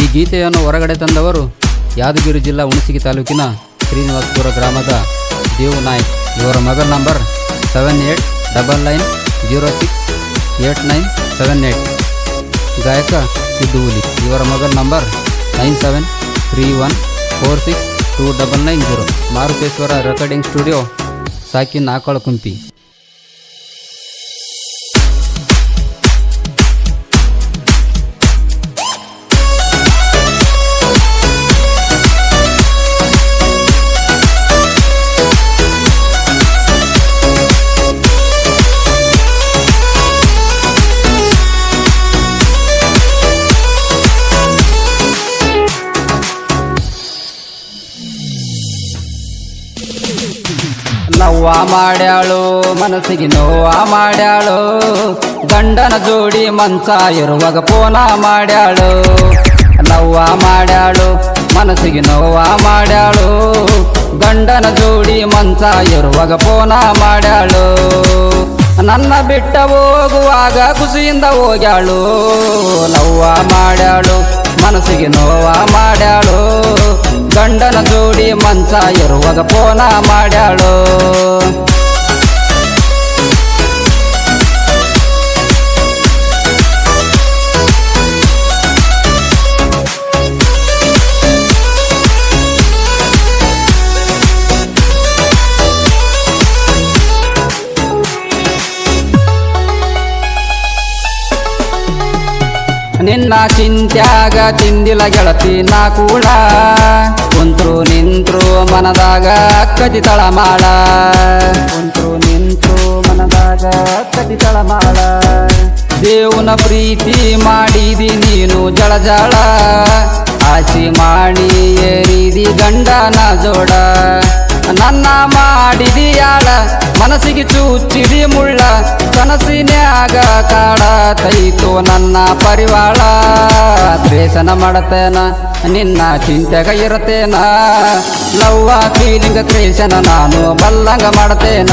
ಈ ಗೀತೆಯನ್ನು ಹೊರಗಡೆ ತಂದವರು ಯಾದಗಿರಿ ಜಿಲ್ಲಾ ಹುಣಸಗಿ ತಾಲೂಕಿನ ಶ್ರೀನಿವಾಸಪುರ ಗ್ರಾಮದ ದೇವ್ ನಾಯ್ಕ್. ಇವರ mobile number seven eight double nine zero six eight nine seven eight ಗಾಯಕ ಸಿದ್ದು ಹುಲಿ. ಇವರ mobile number nine seven three one four six two double nine zero. Maruteshwara recording studio, ಸಾಕಿನ್ ಆಕಳ ಕುಂಪಿ ನವ್ವ ಮಾಡ್ಯಾಳು, ಮನಸ್ಸಿಗೆ ನೋವ ಮಾಡ್ಯಾಳು. ಗಂಡನ ಜೋಡಿ ಮಂಚ ಇರುವಾಗ ಪೋನ ಮಾಡ್ಯಾಳು. ನವ್ವ ಮಾಡ್ಯಾಳು, ಮನಸ್ಸಿಗೆ ನೋವ ಮಾಡ್ಯಾಳು. ಗಂಡನ ಜೋಡಿ ಮಂಚ ಇರುವಾಗ ಪೋನ ಮಾಡ್ಯಾಳು. ನನ್ನ ಬಿಟ್ಟ ಹೋಗುವಾಗ ಖುಷಿಯಿಂದ ಹೋಗ್ಯಾಳು. ನವ್ವ ಮಾಡ್ಯಾಳು ಮನಸ್ಸಿಗೆ ನೋವ ಮಾಡ್ಯಾಳು. ಗಂಡನ ಜೋಡಿ ಮಂಚ ಇರುವಾಗ ಪೋನ ಮಾಡ್ಯಾಳು. ನಿನ್ನ ಚಿಂತ್ಯಾಗ ತಿಂದಿಲ್ಲ ಗೆಳತಿ ನಾ ಕೂಡ. ಕುಂತ್ರು ನಿಂತ್ರು ಮನದಾಗ ಕದಿತಳ ಮಾಡ ಕುಂತ್ರು ನಿಂತ್ರು ಮನದಾಗ ಕದಿತಳ ಮಾಡ ದೇವನ ಪ್ರೀತಿ ಮಾಡಿದಿ ನೀನು ಜಳ ಜಳ. ಆಸಿ ಮಾಡಿ ಏರಿದಿ ಗಂಡನ ಜೋಡ. ನನ್ನ ಮಾಡಿದಿಯಾಳ ಮನಸ್ಸಿಗೆ ಚೂಚಿದಿ ಮುಳ್ಳ. ಕನಸಿನ್ಯಾಗ ಕಾಡ ತೈತು ನನ್ನ ಪರಿವಾಳ. ದ್ವೇಷನ ಮಾಡತೇನ, ನಿನ್ನ ಚಿಂತೆಗ ಇರತೇನ. ಲವ್ವ ಫೀಲಿಂಗ ಕ್ರೇಷನ ನಾನು ಬಲ್ಲಂಗ ಮಾಡತೇನ.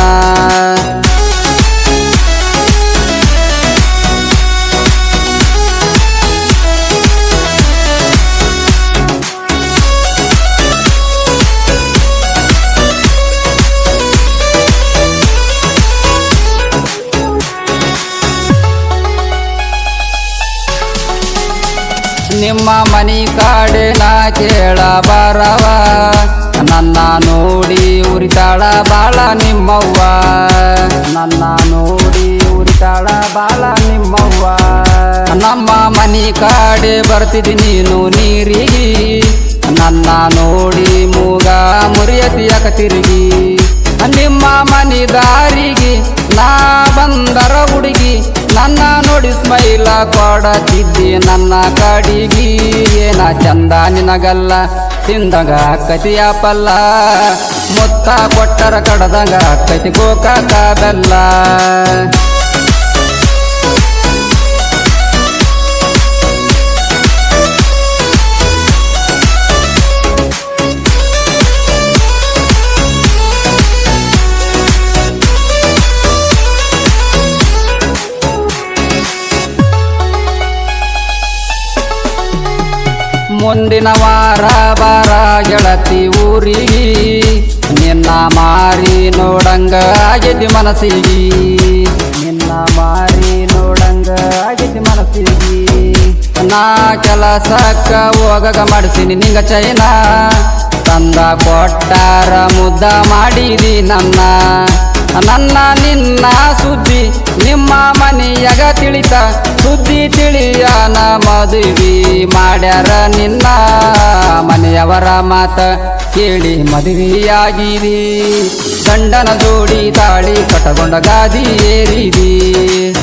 ನಿಮ್ಮ ಮನಿ ಕಾಡೆ ನಾ ಕೇಳ ಬರವ ನನ್ನ ನೋಡಿ ಉರಿತಾಳ ಬಾಳ ನಿಮ್ಮವ್ವ. ನನ್ನ ನೋಡಿ ಉರಿತಾಳ ಬಾಳ ನಿಮ್ಮವ್ವ. ನಮ್ಮ ಮನಿ ಕಾಡೆ ಬರ್ತಿದ್ದಿ ನೀನು ನೀರಿಗಿ. ನನ್ನ ನೋಡಿ ಮೂಗ ಮುರಿಯತಿಯಕ ತಿರುಗಿ ನಿಮ್ಮ ಮನಿ ದಾರಿಗೆ ನಾ ಬಂದರ ಹುಡುಗಿ. ನನ್ನ ನೋಡಿ ಸ್ಮೈಲ ಕೊಡತಿದ್ದಿ ನನ್ನ ಕಡಿಗಿ. ಏನ ಚಂದ ನಿನಗಲ್ಲ, ತಿಂದಂಗ ಕತಿಯ ಪಲ್ಲ. ಮುತ್ತ ಕೊಟ್ಟರ ಕಡದಂಗ ಕತಿ ಗೋಕಾಕ ಮುಂದಿನ ವಾರ ಬಾರ ಗೆಳತಿ ಊರಿಗೆ ನಿನ್ನ ಮಾರಿ ನೋಡಂಗ ಆಗೈತಿ ಮನಸ್ಸಿಗೆ. ನಿನ್ನ ಮಾರಿ ನೋಡಂಗ ಆಗೈತಿ ಮನಸ್ಸಿಗೆ. ನಾ ಕೆಲಸಕ್ಕ ಹೋಗಗ ಮಾಡಿಸಿನಿ ನಿಂಗ ಚೈನ. ತಂದ ಕೊಟ್ಟಾರ ಮುದ್ದ ಮಾಡಿದಿ ನನ್ನ. ನನ್ನ ನಿನ್ನ ಸುದ್ದಿ ನಿಮ್ಮ ಮನೆಯಾಗ ತಿಳಿತ. ಸುದ್ದಿ ತಿಳಿಯನ ಮದುವೆ ಮಾಡ್ಯಾರ ನಿನ್ನ ಮನೆಯವರ ಮಾತ ಕೇಳಿ ಮದುವೆಯಾಗಿರಿ. ಗಂಡನ ಜೋಡಿ ತಾಳಿ ಕಟಗೊಂಡ ಗಾದಿ ಏರಿದಿ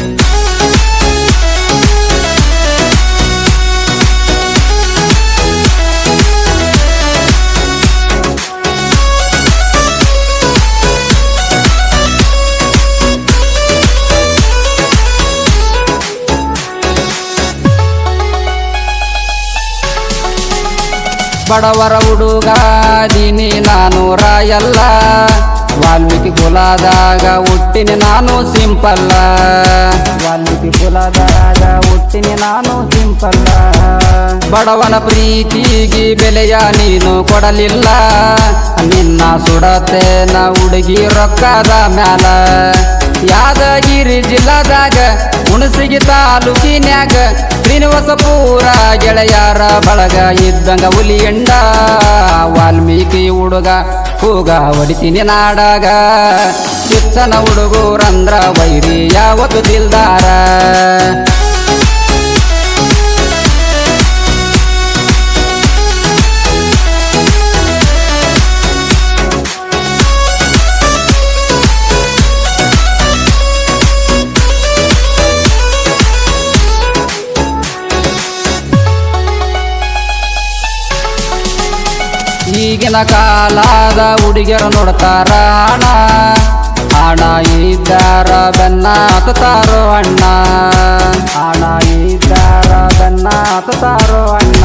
ಬಡವರ ಹುಡುಗ ದೀನಿ ನಾನು ರಾಯಲ್ಲ. ವಾಲ್ಮೀಕಿ ಕುಲದಾಗ ಹುಟ್ಟಿನಿ ನಾನು ಸಿಂಪಲ್ಲ. ವಾಲ್ಮೀಕಿ ಕುಲದಾಗ ಹುಟ್ಟಿನಿ ನಾನು ಸಿಂಪಲ್ಲ. ಬಡವನ ಪ್ರೀತಿಗೆ ಬೆಲೆಯ ನೀನು ಕೊಡಲಿಲ್ಲ. ನಿನ್ನ ಸುಡತೆ ನ ಹುಡುಗಿ ರೊಕ್ಕದ ಮ್ಯಾಲ. ಯಾದಗಿರಿ ಜಿಲ್ಲಾದಾಗ ಹುಣಸಿಗಿ ತಾಲೂಕಿನ್ಯಾಗ ಶ್ರೀನಿವಾಸಪುರ ಗೆಳೆಯರ ಬಳಗ ಇದ್ದಂಗ ಹುಲಿ ಎಂಡ ವಾಲ್ಮೀಕಿ ಹುಡುಗ ಹೂಗ ಹೊಡಿತೀನಿ ನಾಡಾಗ. ಚಿಚ್ಚನ ಹುಡುಗರಂದ್ರ ವೈರಿ ಯಾವತ್ತು ದಿಲ್ದಾರ ಈಗಿನ ಕಾಲದ ಹುಡುಗಿಯರು ನೋಡ್ತಾರ ಅಣ್ಣ ಹಣ ಇದ್ದಾರ, ಬೆನ್ನ ಹತ್ತಾರೋ ಅಣ್ಣ. ಹಣ ಇದ್ದಾರ, ಬೆನ್ನ ಹತ್ತಾರೋ ಅಣ್ಣ.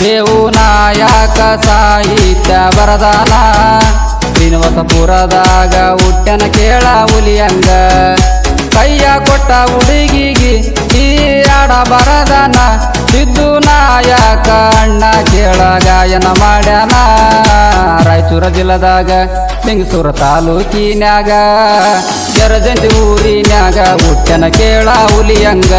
ದೇವು ನಾಯಕ ಸಾಹಿತ್ಯ ಬರದಾನ. ಶ್ರೀನಿವಾಸಪುರದಾಗ ಹುಟ್ಟನ ಕೇಳ ಹುಲಿಯಂಗ. ಕೈಯ ಕೊಟ್ಟ ಹುಡುಗಿಗೆ ಈ ಆಡ ಬರದನ. ಸಿದ್ದು ನಾಯಕ ಅಣ್ಣ ಕೇಳ ಗಾಯನ ಮಾಡ್ಯಾನ. ರಾಯಚೂರ ಜಿಲ್ಲದಾಗ ಬೆಂಗಸೂರ ತಾಲೂಕಿನ್ಯಾಗ ಜರಜಂತಿ ಊರಿನ್ಯಾಗ ಹುಟ್ಟನ ಕೇಳ ಹುಲಿಯಂಗ.